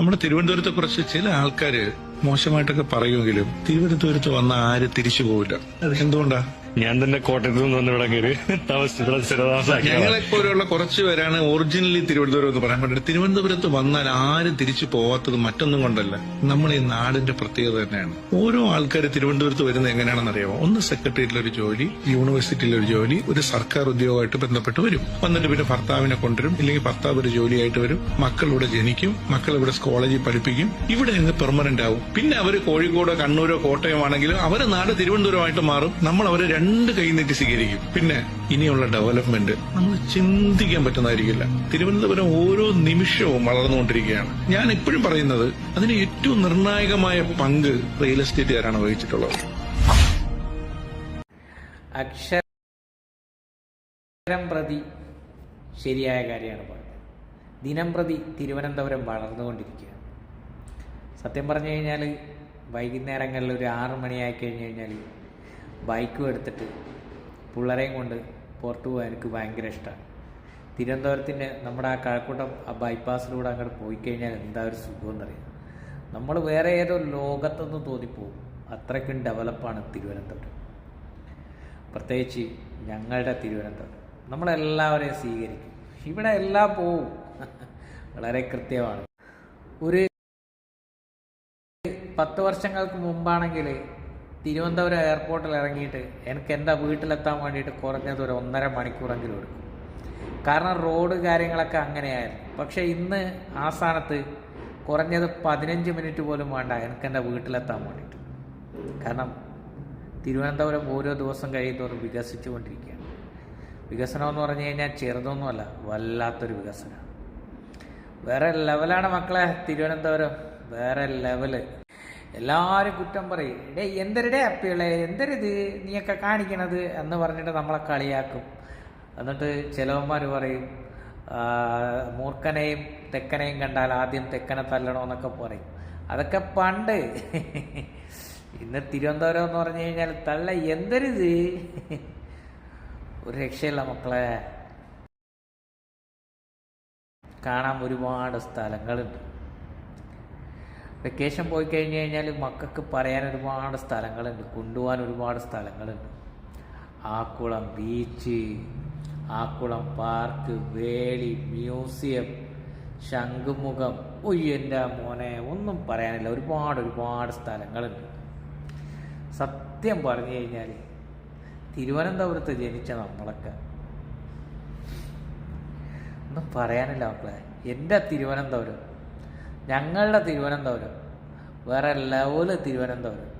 നമ്മുടെ തിരുവനന്തപുരത്തെ കുറിച്ച് ചില ആൾക്കാര് മോശമായിട്ടൊക്കെ പറയുമെങ്കിലും തിരുവനന്തപുരത്ത് വന്ന ആര് തിരിച്ചു പോവില്ല. എന്തുകൊണ്ടാ? ഞാൻ തന്നെ കോട്ടയത്ത് നിന്ന് വന്ന് ഇവിടെ കയറി താമസിച്ചു ഇവിടെ സ്ഥിരതാമസാക്കിയതാണ്. ഞങ്ങളെ പോലെയുള്ള കുറച്ച് പേരാണ് ഒറിജിനലി തിരുവനന്തപുരം എന്ന് പറയാൻ പറ്റുന്നത് തിരുവനന്തപുരത്ത് വന്നാൽ ആരും തിരിച്ചു പോവാത്തത് മറ്റൊന്നും കൊണ്ടല്ല. നമ്മൾ ഈ നാടിന്റെ പ്രത്യേകത തന്നെയാണ്. ഓരോ ആൾക്കാർ തിരുവനന്തപുരത്ത് വരുന്നത് എങ്ങനെയാണെന്ന് അറിയാമോ ഒന്ന് സെക്രട്ടേറിയറ്റിൽ ഒരു ജോലി യൂണിവേഴ്സിറ്റിയിൽ ഒരു ജോലി ഒരു സർക്കാർ ഉദ്യോഗമായിട്ട് ബന്ധപ്പെട്ട് വരും. വന്നിട്ട് പിന്നെ ഭർത്താവിനെ കൊണ്ടുവരും ഇല്ലെങ്കിൽ ഭർത്താവ് ഒരു ജോലിയായിട്ട് വരും. മക്കൾ ഇവിടെ ജനിക്കും മക്കൾ ഇവിടെ കോളേജിൽ പഠിപ്പിക്കും. ഇവിടെ അങ്ങ് പെർമനന്റ് ആവും. പിന്നെ അവർ കോഴിക്കോടോ കണ്ണൂരോ കോട്ടയം ആണെങ്കിലും അവരെ നാട് തിരുവനന്തപുരമായിട്ട് മാറും. നമ്മൾ അവരെ രണ്ട് കൈ നീട്ടി സ്വീകരിക്കും. പിന്നെ ഇനിയുള്ള ഡെവലപ്മെന്റ് നമ്മൾ ചിന്തിക്കാൻ പറ്റുന്നതായിരിക്കില്ല. തിരുവനന്തപുരം ഓരോ നിമിഷവും വളർന്നുകൊണ്ടിരിക്കുകയാണ്. ഞാൻ എപ്പോഴും പറയുന്നത് അതിന് ഏറ്റവും നിർണായകമായ പങ്ക് റിയൽ എസ്റ്റേറ്റുകാരാണ് വഹിച്ചിട്ടുള്ളത്. അക്ഷരം പ്രതി ശരിയായ കാര്യമാണ് പറഞ്ഞത്. ദിനം പ്രതി തിരുവനന്തപുരം വളർന്നുകൊണ്ടിരിക്കുകയാണ്. സത്യം പറഞ്ഞു കഴിഞ്ഞാൽ വൈകുന്നേരങ്ങളിൽ ഒരു ആറ് മണിയായി കഴിഞ്ഞ് കഴിഞ്ഞാൽ ബൈക്കും എടുത്തിട്ട് പിള്ളേരെയും കൊണ്ട് പുറത്തു പോകാൻ എനിക്ക് ഭയങ്കര ഇഷ്ടമാണ് തിരുവനന്തപുരത്തിന്റെ നമ്മുടെ ആ കഴക്കൂട്ടം ആ ബൈപ്പാസിലൂടെ അങ്ങോട്ട് പോയി കഴിഞ്ഞാൽ എന്താ ഒരു സുഖം എന്നറിയാം നമ്മൾ വേറെ ഏതോ ലോകത്തൊന്നും തോന്നിപ്പോവും. അത്രയ്ക്കും ഡെവലപ്പാണ് തിരുവനന്തപുരം. പ്രത്യേകിച്ച് ഞങ്ങളുടെ തിരുവനന്തപുരം. നമ്മളെല്ലാവരെയും സ്വീകരിക്കും. ഇവിടെ എല്ലാം പോവും. വളരെ കൃത്യമാണ്. ഒരു പത്ത് വർഷങ്ങൾക്ക് മുമ്പാണെങ്കിൽ തിരുവനന്തപുരം എയർപോർട്ടിൽ ഇറങ്ങിയിട്ട് എനിക്ക് എന്റെ വീട്ടിലെത്താൻ വേണ്ടിയിട്ട് കുറഞ്ഞത് ഒരു ഒന്നര മണിക്കൂറെങ്കിലും എടുക്കും. കാരണം റോഡ് കാര്യങ്ങളൊക്കെ അങ്ങനെയായിരുന്നു. പക്ഷേ ഇന്ന് ആ സ്ഥാനത്ത് കുറഞ്ഞത് പതിനഞ്ച് മിനിറ്റ് പോലും വേണ്ട എനിക്ക് എന്റെ വീട്ടിലെത്താൻ വേണ്ടിയിട്ട്. കാരണം തിരുവനന്തപുരം ഓരോ ദിവസം കഴിയുന്നതോറും വികസിച്ചുകൊണ്ടിരിക്കുകയാണ്. വികസനം എന്ന് പറഞ്ഞു കഴിഞ്ഞാൽ ചെറുതൊന്നുമല്ല വല്ലാത്തൊരു വികസനമാണ് വേറെ ലെവലാണ് മക്കളെ തിരുവനന്തപുരം. വേറെ ലെവൽ എല്ലാവരും കുറ്റം പറയും. ഡേ എന്തരടേ അപ്പികളെ? എന്തരിത് നീയൊക്കെ കാണിക്കണത്? എന്ന് പറഞ്ഞിട്ട് നമ്മളെ കളിയാക്കും. എന്നിട്ട് ചിലവന്മാർ പറയും മൂർഖനെയും തെക്കനെയും കണ്ടാൽ ആദ്യം തെക്കനെ തല്ലണമെന്നൊക്കെ പറയും. അതൊക്കെ പണ്ട്. ഇന്ന് തിരുവനന്തപുരം എന്ന് പറഞ്ഞു കഴിഞ്ഞാൽ തള്ള എന്തരിത്? ഒരു രക്ഷയില്ല മക്കളെ. കാണാൻ ഒരുപാട് സ്ഥലങ്ങളുണ്ട്. വെക്കേഷൻ പോയി കഴിഞ്ഞ് കഴിഞ്ഞാൽ മക്കൾക്ക് പറയാൻ ഒരുപാട് സ്ഥലങ്ങളുണ്ട്. കൊണ്ടുപോകാൻ ഒരുപാട് സ്ഥലങ്ങളുണ്ട്. Akkulam beach Akkulam park Veli museum Shankumugham. ഒയ്യോ എന്റെ മോനെ ഒന്നും പറയാനില്ല. ഒരുപാട് ഒരുപാട് സ്ഥലങ്ങളുണ്ട്. സത്യം പറഞ്ഞു കഴിഞ്ഞാൽ തിരുവനന്തപുരത്ത് ജനിച്ച നമ്മളൊക്കെ ഒന്നും പറയാനില്ല മക്കളെ. എന്റെ തിരുവനന്തപുരം ഞങ്ങളുടെ തിരുവനന്തപുരം. വേറെ ലെവൽ തിരുവനന്തപുരം.